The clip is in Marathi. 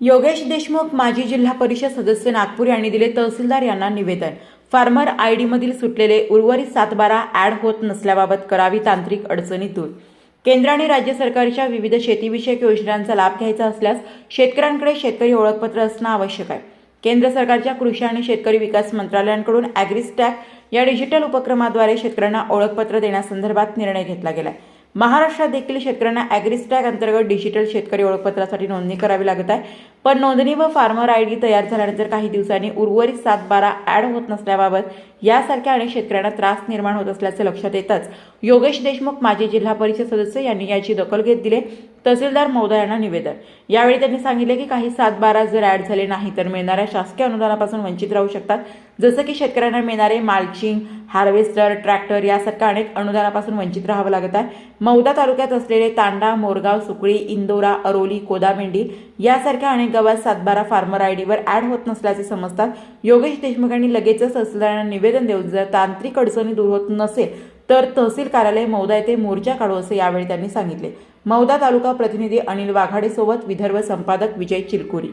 योगेश देशमुख माजी जिल्हा परिषद सदस्य नागपूर यांनी दिले तहसीलदार यांना निवेदन. फार्मर आय डीमधील सुटलेले उर्वरित सातबारा ॲड होत नसल्याबाबत करावी तांत्रिक अडचणी दूर. केंद्र आणि राज्य सरकारच्या विविध शेतीविषयक योजनांचा लाभ घ्यायचा असल्यास शेतकऱ्यांकडे शेतकरी ओळखपत्र असणं आवश्यक आहे. केंद्र सरकारच्या कृषी आणि शेतकरी विकास मंत्रालयांकडून ॲग्रिस्टॅक या डिजिटल उपक्रमाद्वारे शेतकऱ्यांना ओळखपत्र देण्यासंदर्भात निर्णय घेतला गेला आहे महाराष्ट्रात देखील शेतकऱ्यांना ॲग्रिस्टॅग अंतर्गत डिजिटल शेतकरी ओळखपत्रासाठी नोंदणी करावी लागत आहे. पण नोंदणी व फार्मर आय डी तयार झाल्यानंतर काही दिवसांनी उर्वरित सात बारा ॲड होत नसल्याबाबत यासारख्या अनेक शेतकऱ्यांना त्रास निर्माण होत असल्याचं लक्षात येताच. योगेश देशमुख माजी जिल्हा परिषद सदस्य यांनी याची दखल घेत दिले. तहसीलदार महोदयांना निवेदन. यावेळी त्यांनी सांगितले की काही सात बारा जर ॲड झाले नाही तर मिळणाऱ्या शासकीय अनुदानापासून वंचित राहू शकतात. जसं की शेतकऱ्यांना मिळणारे मालचिंग हार्वेस्टर ट्रॅक्टर यासारख्या अनेक अनुदानापासून वंचित राहावं लागत आहे. मौदा तालुक्यात असलेले तांडा मोरगाव सुकळी इंदोरा अरोली कोदामेंडी यासारख्या अनेक गावात सातबारा फार्मर आय डीवर ॲड होत नसल्याचे समजतात. योगेश देशमुख यांनी लगेचच तहसीलदारांना निवेदन देऊन जर तांत्रिक अडचणी दूर होत नसेल तर तहसील कार्यालय मौदा येथे मोर्चा काढू असे यावेळी त्यांनी सांगितले. मौदा तालुका प्रतिनिधी अनिल वाघाडेसोबत विदर्भ संपादक विजय चिलकुरी.